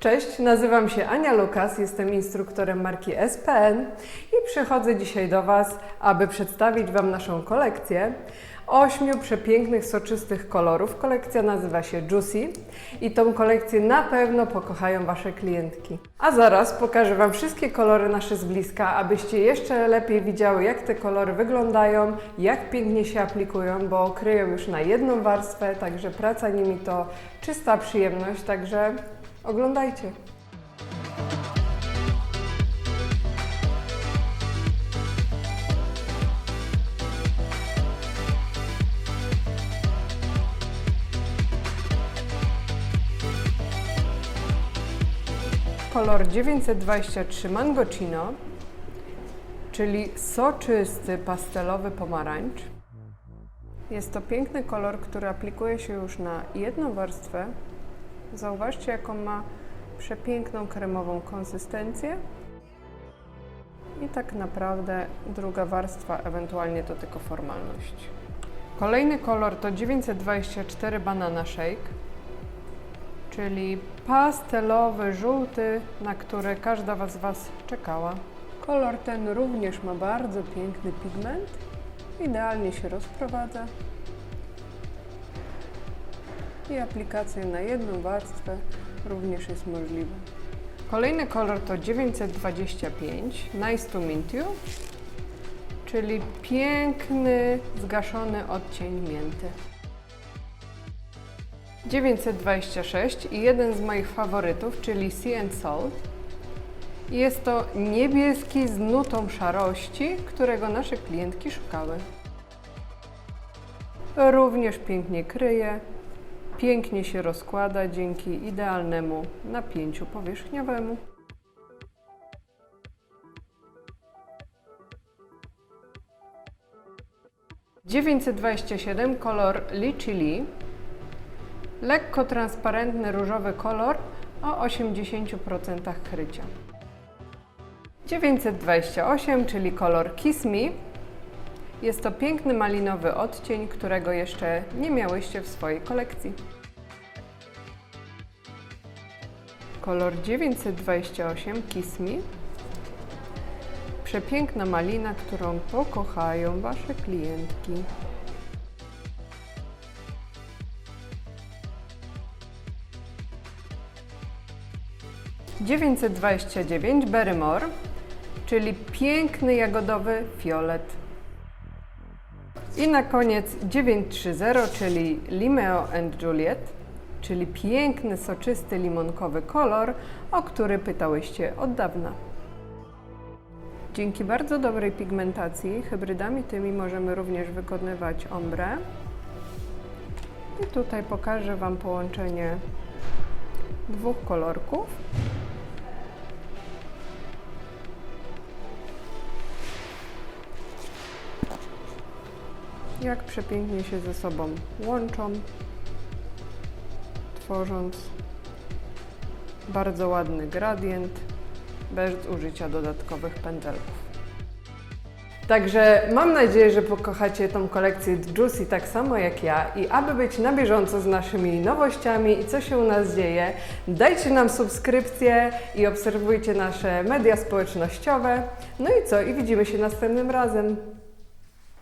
Cześć, nazywam się Ania Lukas, jestem instruktorem marki SPN i przychodzę dzisiaj do Was, aby przedstawić Wam naszą kolekcję ośmiu przepięknych, soczystych kolorów. Kolekcja nazywa się Juicy i tą kolekcję na pewno pokochają Wasze klientki. A zaraz pokażę Wam wszystkie kolory nasze z bliska, abyście jeszcze lepiej widziały, jak te kolory wyglądają, jak pięknie się aplikują, bo kryją już na jedną warstwę, także praca nimi to czysta przyjemność, także Oglądajcie. Kolor 923 Mangocino, czyli soczysty pastelowy pomarańcz. Jest to piękny kolor, który aplikuje się już na jedną warstwę Zauważcie, jaką ma przepiękną kremową konsystencję. I tak naprawdę druga warstwa, ewentualnie to tylko formalność. Kolejny kolor to 924 Banana Shake, czyli pastelowy, żółty, na który każda z Was czekała. Kolor ten również ma bardzo piękny pigment, idealnie się rozprowadza i aplikacja na jedną warstwę również jest możliwa. Kolejny kolor to 925 Nice to Meet You, czyli piękny, zgaszony odcień mięty. 926 i jeden z moich faworytów, czyli Sea and Salt. Jest to niebieski z nutą szarości, którego nasze klientki szukały. Również pięknie kryje, pięknie się rozkłada dzięki idealnemu napięciu powierzchniowemu. Dziewięćset dwadzieścia siedem kolor Lichili. Lekko transparentny różowy kolor o 80% krycia. 928, czyli kolor Kiss Me, jest to piękny malinowy odcień, którego jeszcze nie miałyście w swojej kolekcji. Kolor 928 Kiss Me. Przepiękna malina, którą pokochają Wasze klientki. Dziewięćset dwadzieścia dziewięć Berrymore, czyli piękny jagodowy fiolet. I na koniec 930, czyli Limeo and Juliet, czyli piękny, soczysty, limonkowy kolor, o który pytałyście od dawna. Dzięki bardzo dobrej pigmentacji hybrydami tymi możemy również wykonywać ombre. I tutaj pokażę Wam połączenie dwóch kolorków. Jak przepięknie się ze sobą łączą, tworząc bardzo ładny gradient bez użycia dodatkowych pędzelków. Także mam nadzieję, że pokochacie tą kolekcję Juicy tak samo jak ja i aby być na bieżąco z naszymi nowościami i co się u nas dzieje, dajcie nam subskrypcję i obserwujcie nasze media społecznościowe. No i co? I widzimy się następnym razem.